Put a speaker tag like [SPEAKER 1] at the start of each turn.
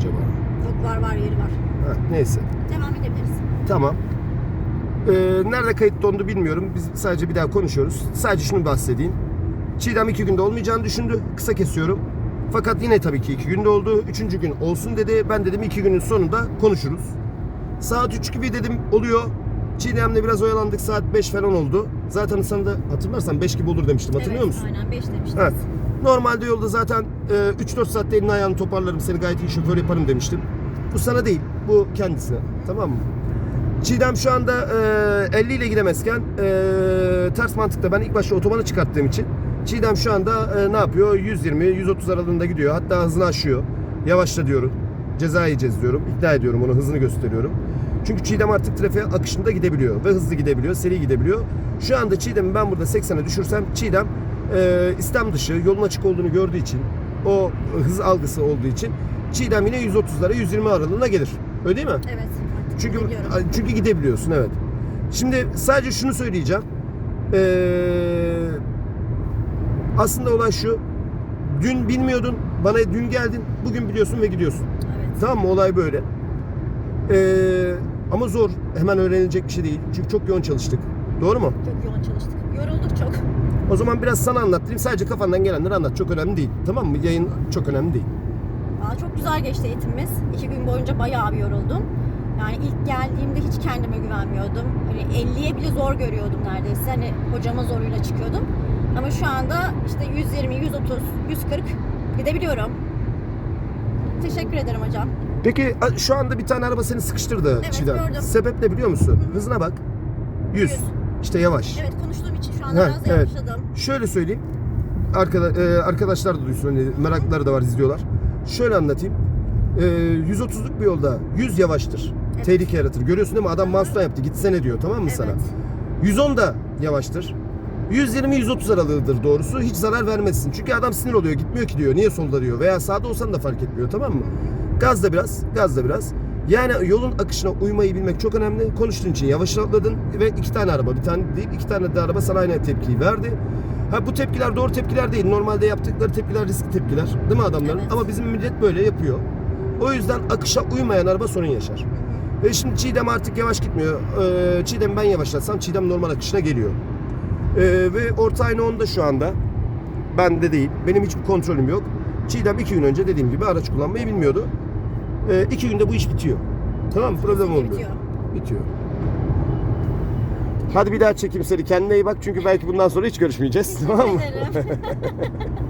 [SPEAKER 1] acaba?
[SPEAKER 2] Yok var var yeri var.
[SPEAKER 1] Heh, neyse.
[SPEAKER 2] Devam edebiliriz.
[SPEAKER 1] Tamam. Ee, nerede kayıt dondu bilmiyorum. Biz sadece bir daha konuşuyoruz. Sadece şunu bahsedeyim. Çiğdem iki günde olmayacağını düşündü. Kısa kesiyorum. Fakat yine tabii ki iki günde oldu. Üçüncü gün olsun dedi. Ben dedim iki günün sonunda konuşuruz. Saat üç gibi dedim oluyor. Çiğdem'le biraz oyalandık. Saat 5 falan oldu. Zaten sana da hatırlarsan 5 gibi olur demiştim. Hatırlıyor
[SPEAKER 2] evet,
[SPEAKER 1] musun?
[SPEAKER 2] Aynen 5 demiştiniz.
[SPEAKER 1] Evet. Normalde yolda zaten e, 3-4 saatte elini ayağını toparlarım. Seni gayet iyi şoför yaparım demiştim. Bu sana değil. Bu kendisine. Tamam mı? Çiğdem şu anda e, 50 ile gidemezken e, ters mantıkta ben ilk başta otobana çıkarttığım için Çiğdem şu anda e, ne yapıyor? 120-130 aralığında gidiyor. Hatta hızını aşıyor. Yavaşla diyorum. Ceza yiyeceğiz diyorum. İkna ediyorum onu. Hızını gösteriyorum. Çünkü Çiğdem artık trafiğe akışında gidebiliyor. Ve hızlı gidebiliyor. Seri gidebiliyor. Şu anda Çiğdem'i ben burada 80'e düşürsem Çiğdem e, istem dışı yolun açık olduğunu gördüğü için o hız algısı olduğu için Çiğdem yine 130'lara 120 aralığına gelir. Öyle değil mi?
[SPEAKER 2] Evet.
[SPEAKER 1] Çünkü
[SPEAKER 2] biliyorum.
[SPEAKER 1] çünkü gidebiliyorsun evet. Şimdi sadece şunu söyleyeceğim. Ee, aslında olay şu. Dün bilmiyordun, bana dün geldin, bugün biliyorsun ve gidiyorsun.
[SPEAKER 2] Evet.
[SPEAKER 1] Tamam mı? Olay böyle. Ee, ama zor. Hemen öğrenilecek bir şey değil. Çünkü çok yoğun çalıştık. Doğru mu?
[SPEAKER 2] Çok yoğun çalıştık. Yorulduk çok.
[SPEAKER 1] O zaman biraz sana anlattırayım. Sadece kafandan gelenleri anlat. Çok önemli değil. Tamam mı? Yayın çok önemli değil.
[SPEAKER 2] Valla çok güzel geçti eğitimimiz. İki gün boyunca bayağı bir yoruldum. Yani ilk geldiğimde hiç kendime güvenmiyordum. Hani 50'ye bile zor görüyordum neredeyse. Hani hocama zoruyla çıkıyordum. Ama şu anda işte 120, 130, 140 gidebiliyorum. Teşekkür ederim hocam.
[SPEAKER 1] Peki şu anda bir tane araba seni sıkıştırdı
[SPEAKER 2] Evet,
[SPEAKER 1] Çiğdem.
[SPEAKER 2] gördüm.
[SPEAKER 1] Sebep ne biliyor musun?
[SPEAKER 2] Hı hı.
[SPEAKER 1] Hızına bak. 100.
[SPEAKER 2] 100.
[SPEAKER 1] İşte yavaş.
[SPEAKER 2] Evet konuştuğum için şu anda biraz
[SPEAKER 1] evet.
[SPEAKER 2] yavaşladım.
[SPEAKER 1] Şöyle söyleyeyim. Arkada, e, arkadaşlar da duysun. Hani meraklıları da var izliyorlar. Şöyle anlatayım. E, 130'luk bir yolda 100 yavaştır.
[SPEAKER 2] Evet.
[SPEAKER 1] Tehlike yaratır. Görüyorsun değil mi? Adam mouse'dan yaptı. Gitsene diyor. Tamam mı
[SPEAKER 2] Evet.
[SPEAKER 1] sana? 110 da yavaştır. 120-130 aralığıdır doğrusu. Hiç zarar vermezsin. Çünkü adam sinir oluyor. Gitmiyor ki diyor. Niye solda diyor. Veya sağda olsan da fark etmiyor. Tamam mı? Gaz da biraz. Gaz da biraz. Yani yolun akışına uymayı bilmek çok önemli. Konuştuğun için yavaşladın ve iki tane araba, bir tane değil iki tane de araba sana aynı tepkiyi verdi. Ha bu tepkiler doğru tepkiler değil. Normalde yaptıkları tepkiler riskli tepkiler. Değil mi adamların?
[SPEAKER 2] Evet.
[SPEAKER 1] Ama bizim millet böyle yapıyor. O yüzden akışa uymayan araba sorun yaşar. Ve şimdi Çiğdem artık yavaş gitmiyor. Ee, Çiğdem ben yavaşlatsam Çiğdem normal akışına geliyor. Ee, ve orta aynı onda şu anda. Ben de değil. Benim hiçbir kontrolüm yok. Çiğdem iki gün önce dediğim gibi araç kullanmayı bilmiyordu. Ee, iki günde bu iş bitiyor. Tamam mı? Problem olmuyor.
[SPEAKER 2] bitiyor.
[SPEAKER 1] Bitiyor. Hadi bir daha çekeyim seni. Kendine iyi bak çünkü belki bundan sonra hiç görüşmeyeceğiz. Tamam mı?